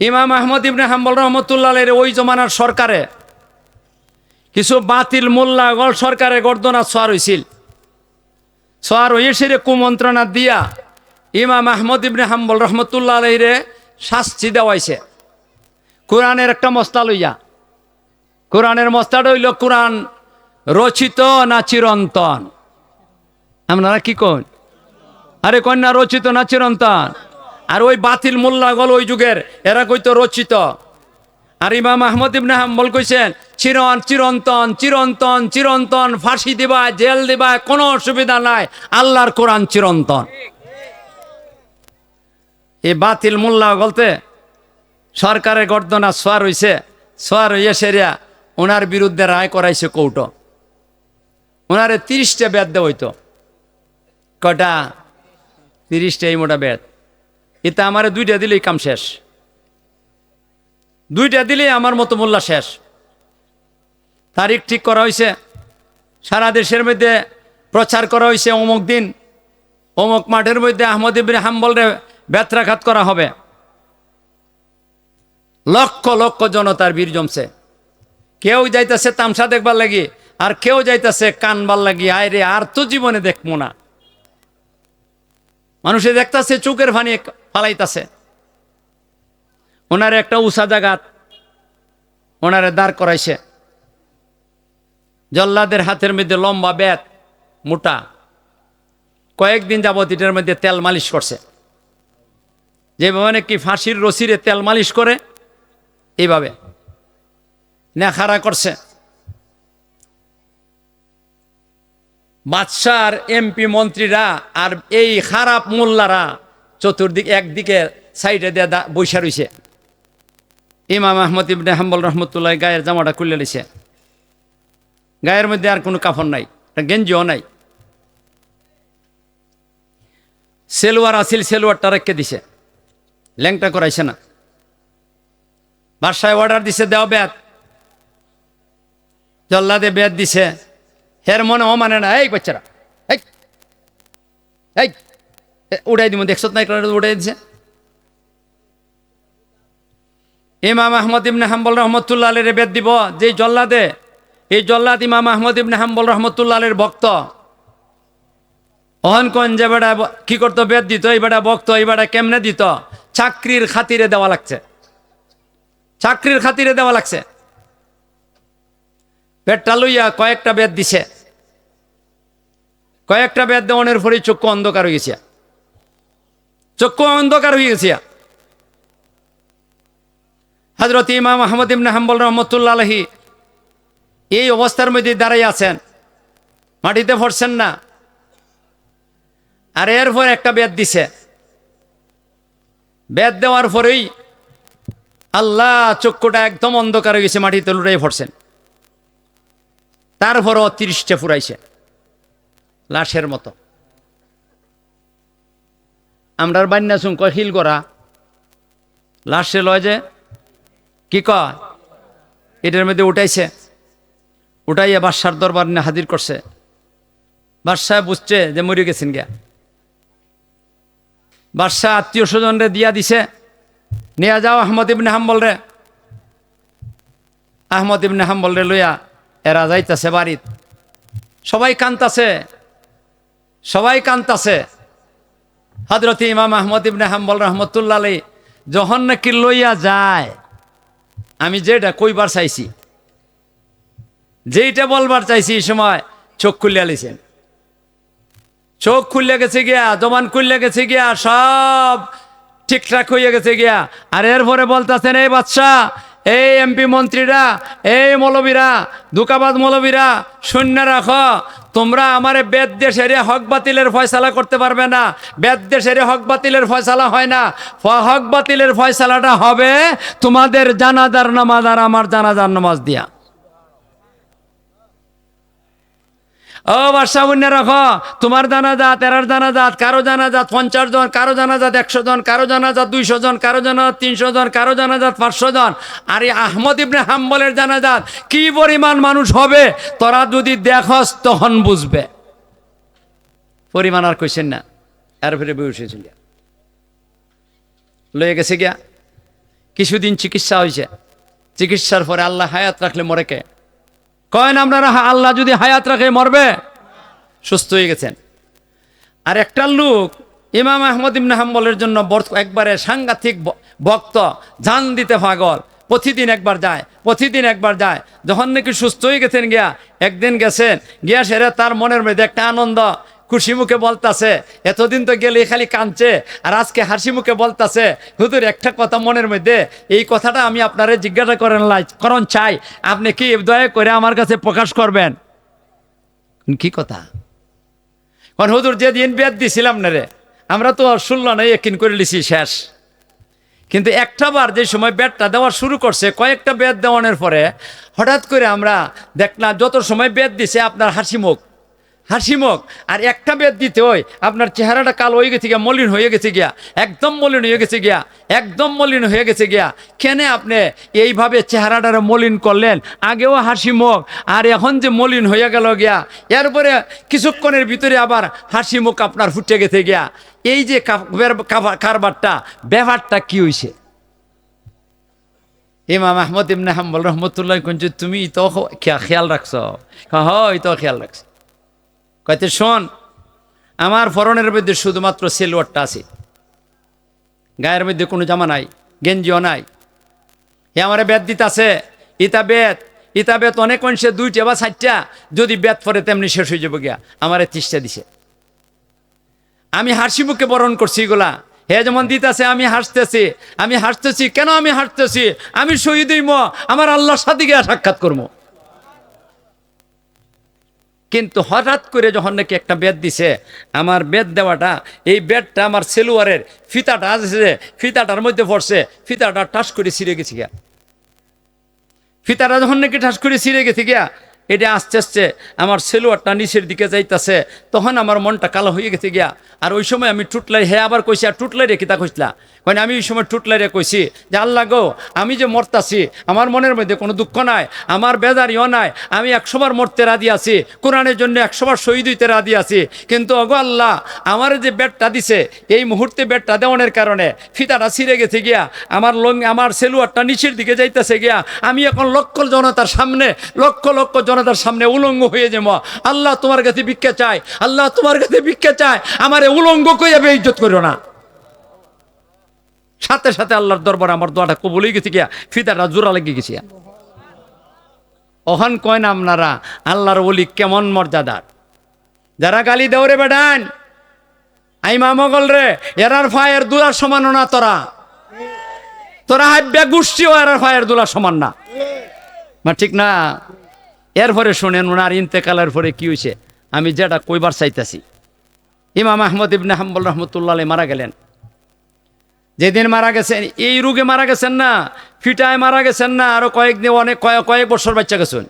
ইমাম আহমদ ইবনে হাম্বল রহমতুল্লাহ ওই জমানার সরকারে। কিছু বাতিল মোল্লাগল সরকারে গর্দনা সোয়ার হয়েছিল সোয়ার হয়ে সেরে কুমন্ত্রণা দিয়া ইমাম আহমদ ইবনে হাম্বল রহমতুল্লাহ আলহিরে শাস্তি দেওয়াইছে। কোরআনের একটা মস্তা লইয়া। কোরআনের মস্তাটা হইল কোরআন রচিত না চিরন্তন। আপনারা কি কন আরে কন্যা রচিত না চিরন্তন। আর ওই বাতিল মোল্লাগল ওই যুগের, এরা কইতো রচিত। আর ইমাম আহমদ ইবনে হাম্বল কইছেন, চিরন, চিরন্তন চিরন্তন চিরন্তন, ফাঁসি দিবা, জেল দিবা, কোনো অসুবিধা নাই, আল্লাহর কোরআন চিরন্তন। এই বাতিল মোল্লা বলতে সরকারের গর্দনা সোয়ার হইছে, সোয়ার হইয়া সেরিয়া ওনার বিরুদ্ধে রায় করাইছে কৌটো। ওনারে তিরিশটা বেদ দেওয়া হইতো। কটা তিরিশটা এই মোটা বেদ। এটা আমারে দুইটা দিলেই কাম শেষ। দুইটা দিলেই আমার মতো মোল্লা শেষ। তারিখ ঠিক করা হয়েছে সারা দেশের মধ্যে প্রচার করা হয়েছে অমুক দিন। অমুক মাঠের মধ্যে আহমদ ইবিন হাম্বলরে ব্যত্রাঘাত করা হবে। লক্ষ লক্ষ জনতার বীর জমছে। কেউ যাইতেছে তামসা দেখবার লাগি, আর কেউ যাইতেছে কানবার লাগি। আয় রে, আর তো জীবনে দেখব না। মানুষে দেখতাছে চুকের ফানি পালাইতাছে। ওনারে একটা উষা জাগাত ওনারে দাঁড় করাইছে। জল্লাদের হাতের মধ্যে লম্বা ব্যাত মোটা। কয়েকদিন যাবত এটার মধ্যে তেল মালিশ করছে। যেভাবে নাকি ফাঁসির রসিরে তেল মালিশ করে, এইভাবে নেখারা করছে। বাদশার এমপি মন্ত্রীরা আর এই খারাপ মোল্লারা চতুর্দিক একদিকে সাইডে দিয়ে দা- বৈশা রইছে। ইমাম আহমদ ইবনে হাম্বল রহমতুল্লাহ গায়ের জামাটা খুলে নিছে। গায়ের মধ্যে আর কোনো কাফন নাই গেঞ্জিও নাই। সেলোয়ার আসিল, সেলোয়ারটা রেখে দিছে। ল্যাংটা করাইছে না। বাসায় অর্ডার দিছে, দেও ব্যাত জল্লাদে ব্যাত দিছে। হের মনে ও মানে না, এই বাচ্চারা এই। উড়াই দিব দেখছত না কারণে উড়াই দিছে? ইমাম আহমদ ইবনে হাম্বল রহমতুল্লাহ আলের বেদ দিব যে জল্লাদে, এই জল্লাদ ইমাম আহমদ ইবনে হাম্বল রহমতুল্লাহ আলের ভক্ত। অহন কন যে বেটা ব- কি করতো, বেদ দিত, এই বেটা ভক্ত এই বেটা কেমনে দিত? চাকরির খাতিরে দেওয়া লাগছে। চাকরির খাতিরে দেওয়া লাগছে। পেটটা লইয়া কয়েকটা বেদ দিছে। কয়েকটা বেদ দেওয়ানের পরে চক্ষু অন্ধকার হয়ে গেছে। চক্ষু অন্ধকার হয়ে গেছে। হজরত ইমাম আহমদ ইবনে হাম্বল রহমতুল্লাহ আলহী এই অবস্থার মধ্যে দাঁড়াই আছেন। মাটিতে পড়ছেন না। আর এরপর একটা বেদ দিছে। বেদ দেওয়ার পরেই আল্লাহ চক্ষুটা একদম অন্ধকার হয়ে গেছে, মাটিতে লুটাই পড়ছেন। তারপরও তিরিশটা ফুরাইছে, লাশের মতো। আমরার বান্যা শুন কয় হিল করা লাশে লয় যে, কি কয়? এটার মধ্যে উঠাইছে। উঠাইয়া বাদশার দরবার নিয়ে হাজির করছে। বাদশাহ বুঝছে যে মরে গেছেন গিয়া। বাদশাহ আত্মীয় স্বজনরে দিয়া দিছে, নিয়ে যাও আহমদ ইবনে হাম্বল রে আহমদ ইবনে হাম্বল রে লইয়া এরা যাইতাছে বাড়িত। সবাই কান্তাছে সবাই কান্তাছে। হজরত ইমাম আহমদ ইবনে হাম্বল রহমতুল্লাহ আলী যখন নাকি লইয়া যায়, আমি যেটা কইবার চাইছি, যেইটা বলবার চাইছি এই সময় চোখ খুলিয়া লিছেন চোখ খুললে গেছে গিয়া জমান খুললে গেছে গিয়া, সব ঠিকঠাক হয়ে গেছে গিয়া। আর এরপরে বলতেছেন এই বাচ্চা এই এমপি মন্ত্রীরা, এই মৌলবীরা, দুকাবাদ মৌলবীরা, শূন্য রাখো। তোমরা আমার বেদ দেশের হক বাতিলের ফয়সালা করতে পারবে না। বেদ দেশের হক বাতিলের ফয়সালা হয় না। হক বাতিলের ফয়সালাটা হবে তোমাদের জানাজার নামাজ আর আমার জানাজার নামাজ দিয়া। ও বাদশাহ বন্যা রাখো তোমার জানাজাত, এরার জানাজাত, কারও জানাজাত পঞ্চাশ জন, কারও জানাজাত একশো জন, কারও জানাজাত দুইশো জন, কারও জানাজাত তিনশো জন, কারও জানাজাত পাঁচশো জন। আর এই আহমদ ইবনে হাম্বলের জানা জানাজাত কি পরিমাণ মানুষ হবে, তোরা যদি দেখস তখন বুঝবে। পরিমাণ আর কইছেন না, এর ফিরে বসেছিল লয়ে গেছে গিয়া, কিছুদিন চিকিৎসা হয়েছে চিকিৎসার পরে আল্লাহ হায়াত রাখলে মরে কে? কয়েন আপনারা আল্লাহ যদি হায়াত রাখে মরবে? সুস্থ হয়ে গেছেন। আর একটা লোক, ইমাম আহমদ ইমন হাম্বলের জন্য বর- একবারে সাংঘাতিক ভক্ত, জান দিতে পাগল। প্রতিদিন একবার যায়, প্রতিদিন একবার যায়। যখন নাকি সুস্থ হয়ে গেছেন গিয়া, একদিন গেছেন, গিয়া সেরে তার মনের মধ্যে একটা আনন্দ খুশি মুখে বলতাছে, এতদিন তো গেলে খালি কাঁদছে, আর আজকে হাসি মুখে বলতাছে হুদুর একটা কথা মনের মধ্যে, এই কথাটা আমি আপনারে জিজ্ঞাসা করেন লাই, করন চাই, আপনি কি দয়া করে আমার কাছে প্রকাশ করবেন? কি কথা? কারণ হুজুর, যেদিন বেদ দিছিলাম না রে, আমরা তো শুনল না একিন করে লিছি, শেষ। কিন্তু একটা বার যে সময় বেদটা দেওয়া শুরু করছে, কয়েকটা বেদ দেওয়ানোর পরে হঠাৎ করে আমরা দেখলাম, যত সময় বেদ দিছে, আপনার হাসি মুখ হাসি মুখ। আর একটা বেদ দিতে হয় আপনার চেহারাটা কালো হয়ে গেছে গিয়া, মলিন হয়ে গেছে গিয়া, একদম মলিন হয়ে গেছে গিয়া, একদম মলিন হয়ে গেছে গিয়া, কেন আপনি এইভাবে চেহারাটারে মলিন করলেন? আগেও হাসি মুখ, আর এখন যে মলিন হয়ে গেল গিয়া এরপরে কিছুক্ষণের ভিতরে আবার হাসি মুখ আপনার ফুটে গেছে গিয়া। এই যে কারবারটা ব্যাপারটা কি হইছে? ইমাম আহমদ ইবনে হাম্বল রহমতুল্লাহ কঞ্চ তুমি তো খেয়াল রাখছ? হয় তো খেয়াল রাখছ। কইতে, শোন, আমার ফরনের মধ্যে শুধুমাত্র সেলোয়ারটা আছে। গায়ের মধ্যে কোনো জামা নাই, গেঞ্জিও নাই। এ আমার বেদ দিতাছে, ইতা বেদ ইতা বেদ অনেক অংশে দুইটা বা চারটা, যদি বেদ পরে তেমনি শেষ হয়ে যাবে গিয়া, আমার তিসটা দিছে। আমি হাসি মুখে বরণ করছি এগুলা। হে যেমন দিতেছে, আমি হাসতেছি আমি হাসতেছি, কেন আমি হাসতেছি? আমি শহীদ হইম, আমার আল্লাহর সাথে গিয়া সাক্ষাৎ করব কিন্তু হঠাৎ করে যখন নাকি একটা বেদ দিছে, আমার বেদ দেওয়াটা, এই বেদটা আমার সেলুয়ারের ফিতাটা আসছে, ফিতাটার মধ্যে পড়ছে, ফিতাটা টাস করে ছিঁড়ে গেছি গিয়া। ফিতাটা যখন নাকি টাস করে ছিঁড়ে গেছে গিয়া এটা আস্তে আস্তে আমার সেলুয়ারটা নিচের দিকে যাইতাছে। তখন আমার মনটা কালো হয়ে গেছে গিয়া। আর ওই সময় আমি টুটলাই, হে আবার কইছি, আর টুটলাই রেখে তা কইসলা মানে আমি ওই সময় টুটলাই রে কইছি যে, আল্লাহ গো, আমি যে মরতাছি, আমার মনের মধ্যে কোনো দুঃখ নাই, আমার বেজারিও নাই, আমি একশোবার মরতে রাজি আছি, কোরআনের জন্য একশোবার শহীদ হইতে রাজি আছি। কিন্তু অগো আল্লাহ, আমার যে বেডটা দিছে, এই মুহূর্তে বেডটা দেওয়ানোর কারণে ফিতাটা ছিঁড়ে গেছে গিয়া। আমার লং, আমার সেলুয়ারটা নিচের দিকে যাইতেছে গিয়া। আমি এখন লক্ষ জনতার সামনে, লক্ষ লক্ষ জনতার সামনে উলঙ্গ হয়ে যাব আল্লাহ তোমার কাছে ভিক্ষা চাই আল্লাহ তোমার কাছে ভিক্ষা চাই আমার উলঙ্গ কইয়া বেইজ্জত করো না। সাথে সাথে আল্লাহর দরবার আমার দোয়াটা কবুলই গেছে গিয়া, ফিতাটা জোড়া লেগে গেছে অহন কয় না আপনারা, আল্লাহর ওলি কেমন মর্যাদার। যারা গালি দেওরে বেডান, আই মামগল রে, এরার ফায়ের দুলার সমান না তোরা। তোরা হাব্যা গোষ্ঠীও এরার ফায়ের দুলার সমান না। মা ঠিক না? এরপরে শোনেন ওনার ইন্তেকালের পরে কি হয়েছে আমি যেটা কইবার চাইতেছি। ইমাম আহমদ ইবনে হাম্বল রহমতুল্লাহ মারা গেলেন। যেদিন মারা গেছেন, এই রোগে মারা গেছেন না, ফিটায় মারা গেছেন না, আরও কয়েকদিন অনেক কয়েক কয়েক বছর বাচ্চা গেছেন।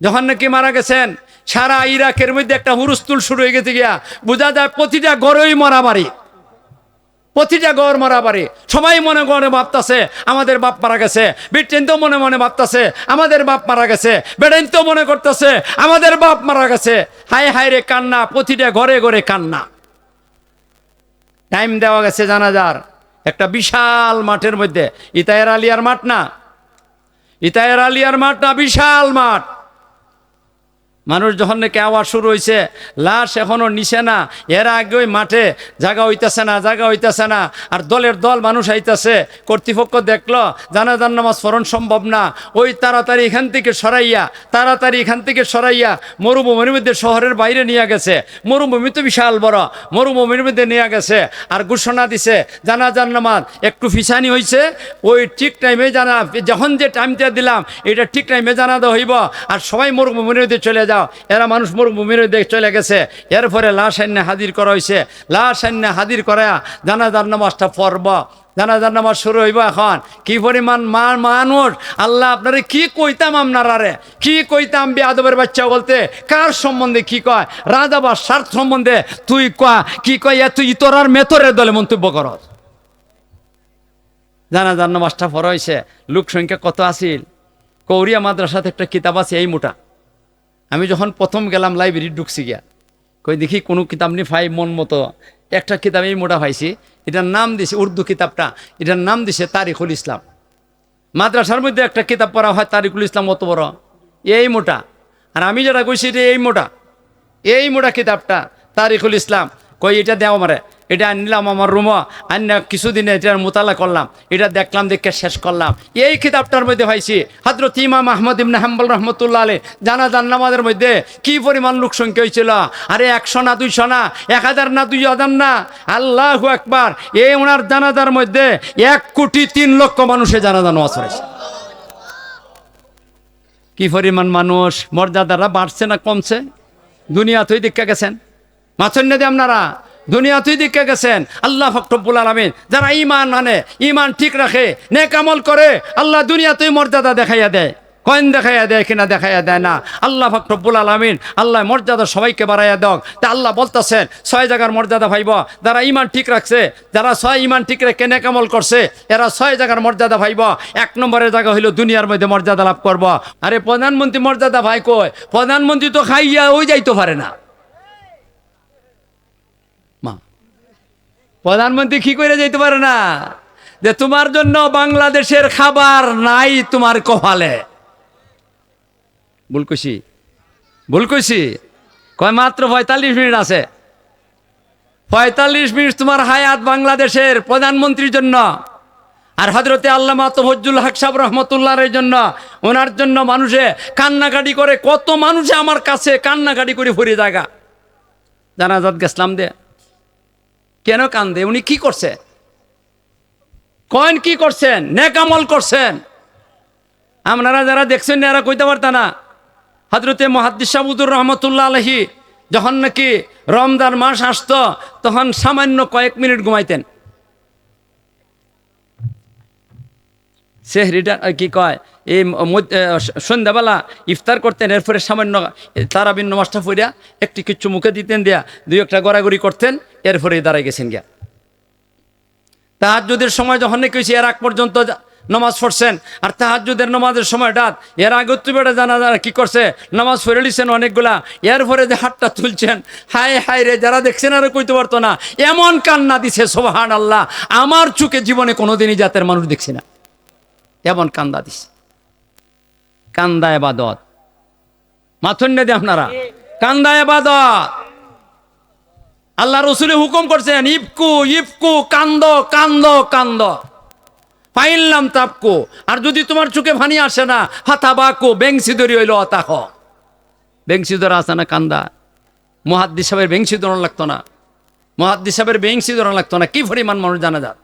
যখন নাকি মারা গেছেন, সারা ইরাকের মধ্যে একটা হুরুস্তুল শুরু হয়ে গেছে গিয়া, বোঝা যায় প্রতিটা গড়ই মরাবাড়ি প্রতিটা গড় মরা মরাবাড়ি সবাই মনে মনে ভাবতাছে, আমাদের বাপ মারা গেছে। ব্রিটেন তো মনে মনে ভাবতাছে, আমাদের বাপ মারা গেছে। বেডেন তো মনে করতেছে, আমাদের বাপ মারা গেছে। হায় হায় রে কান্না, প্রতিটা ঘরে ঘরে কান্না। টাইম দেওয়া গেছে জানাজার। একটা বিশাল মাঠের মধ্যে। ইতায়ের আলিয়ার মাঠ না? ইতায়ের আলিয়ার মাঠ না, বিশাল মাঠ। মানুষ যখন নাকি আওয়াজ শুরু হয়েছে লাশ এখনও নিচে না, এর আগে ওই মাঠে জায়গা হইতেছে না জায়গা হইতেছে না, আর দলের দল মানুষ আইতাছে, কর্তৃপক্ষ দেখল, জানাজার নামাজ স্মরণ সম্ভব না, ওই তাড়াতাড়ি এখান থেকে সরাইয়া, তাড়াতাড়ি এখান থেকে সরাইয়া মরুভূমির মধ্যে শহরের বাইরে নিয়ে গেছে, মরুভূমি তো বিশাল বড়, মরুভূমির মধ্যে নিয়ে গেছে, আর ঘোষণা দিছে, জানাজার নামাজ একটু ফিসানি হয়েছে ওই ঠিক টাইমে জানা, যখন যে টাইমটা দিলাম, এটা ঠিক টাইমে জানাতে হইব, আর সবাই মরুভূমির মধ্যে চলে যাও। এরা মানুষ মরুভূমির মধ্যে চলে গেছে। এরপরে লাশ আইনে হাজির করা হয়েছে লাশ আইনে হাজির করা জানাজার নামাজটা পর্ব জানাজার নামাজ শুরু হইব এখন। কি পরিমাণ মান মানুষ? আল্লাহ আপনারে কি কইতাম আপনারারে কি কইতাম বেয়াদবের বাচ্চা বলতে? কার সম্বন্ধে কি কয়? রাজা বা স্বার্থ সম্বন্ধে তুই কয়া? কি কয়? তুই ইতরার মেতরের দলে মন্তব্য করস। জানাজার নামাজটা পড়া হয়েছে লোক সংখ্যা কত আছিল? কৌরিয়া মাদ্রাসাতে একটা কিতাব আছে এই মোটা। আমি যখন প্রথম গেলাম লাইব্রেরি ঢুকছি গিয়া, কই দেখি কোনো কিতাব নি ফাই মন মতো, একটা কিতাব এই মোটা পাইছি, এটার নাম দিছে উর্দু কিতাবটা, এটার নাম দিছে তারিখুল ইসলাম। মাদ্রাসার মধ্যে একটা কিতাব পড়া হয় তারিকুল ইসলাম অত বড়, এই মোটা। আর আমি যেটা কইছি এটা এই মোটা এই মোটা কিতাবটা তারিকুল ইসলাম। কই এটা দেও আমারে। এটা আনলাম আমার রুমা, আন্য কিছুদিনে এটার মোতালা করলাম। এটা দেখলাম, দেখে শেষ করলাম। এই কিতাবটার মধ্যে পাইছি হজরত ইমাম আহমদ ইবনে হাম্বল রহমতুল্লাহ আলী জানাজান নামাজের মধ্যে কি পরিমাণ লোক সংখ্যা হয়েছিল আরে একশো না, দুইশো না, এক হাজার না, দুই হাজার না? আল্লাহ একবার এই ওনার জানাজার মধ্যে এক কোটি তিন লক্ষ মানুষে জানাজা নামাজ পড়েছে। কি পরিমাণ মানুষ? মর্যাদারা বাড়ছে না কমছে? দুনিয়া তুই দীক্ষা গেছেন। মাছন্য দিয়ে আপনারা? দুনিয়া তুই দীক্ষা গেছেন। আল্লাহ ফকরবুল আলমিন, যারা ইমান আনে ইমান ঠিক রাখে নেকামল করে, আল্লাহ দুনিয়া তুই মর্যাদা দেখাইয়া দেয়। কয়েন দেখাইয়া দেয়, কিনা দেখাইয়া দেয় না। আল্লাহ ফকরবুল আলমিন, আল্লাহ মর্যাদা সবাইকে বাড়াইয়া দক তা আল্লাহ বলতেছেন, ছয় জায়গার মর্যাদা ভাইব। যারা ইমান ঠিক রাখছে, যারা ছয় ইমান ঠিক রেখে নেকামল করছে, এরা ছয় জায়গার মর্যাদা ভাইব। এক নম্বরের জায়গা হইল দুনিয়ার মধ্যে মর্যাদা লাভ করব। আরে প্রধানমন্ত্রী মর্যাদা ভাই কয় প্রধানমন্ত্রী তো খাইয়া ওই যাইতে পারে না। প্রধানমন্ত্রী কি করে যেতে পারে না? যে তোমার জন্য বাংলাদেশের খাবার নাই তোমার কপালে। ভুল কইছি। ভুল কইছি। কয় মাত্র পঁয়তাল্লিশ মিনিট আছে। পঁয়তাল্লিশ মিনিট তোমার হায়াত বাংলাদেশের প্রধানমন্ত্রীর জন্য আর হজরতে আল্লামা তফজ্জুল হক সাহেব রহমতুল্লাহর জন্য, ওনার জন্য মানুষে কান্নাকাটি করে, কত মানুষে আমার কাছে কান্নাকাটি করে ফুরে জায়গা। জানাজাত গেছলাম দে। কেন কান্দে? উনি কি করছে? কয়েন কি করছেন? নেকামল করছেন? আপনারা যারা দেখছেন না, এরা কইতে পারত না। হজরতে মহাদ্দি সাবুদুর রহমতুল্লাহ আলহি যখন নাকি রমজান মাস আসত, তখন সামান্য কয়েক মিনিট ঘুমাইতেন। সেহরিটা কি কয়, এই সন্ধ্যাবেলা ইফতার করতেন, এরপরে সামান্য তারা তারাবিন নমাজটা ফইরা একটি কিচ্ছু মুখে দিতেন দিয়া দুই একটা গড়াগড়ি করতেন এরপরে দাঁড়াই গেছেন গিয়া। তাহাজুদের সময় যখন হয়েছে এর আগ পর্যন্ত নামাজ পড়ছেন, আর তাহাজুদের নামাজের সময়টা এর আগে বেটা জানা যারা কী করছে, নামাজ পড়ে লিছেন অনেকগুলা এর পরে যে হাতটা তুলছেন, হায় হায় রে, যারা দেখছেন আর কইতে পারতো না, এমন কান্না দিছে সোহান আল্লাহ আমার চোখে জীবনে কোনোদিনই জাতের মানুষ দেখছি না। এমন কান্দা দিছে কান্দা এবাদত। মাথুন দে আপনারা। কান্দা এবাদত। আল্লাহ রসুলে হুকুম করছেন ইফকু ইফকু কান্দ কান্দ কান্দ। পাইলাম তাপকু আর যদি তোমার চোখে ভানি আসে না হাতা বাকু বেংসি ধরি হইল, অতাহ। বেংসি ধরা আসে না কান্দা? মহাদ্দি সাহেবের বেংসি ধরন লাগতো না। মহাদ্দি সাহেবের বেংসি ধরন লাগতো না। কি পরিমাণ মানুষ জানা যাত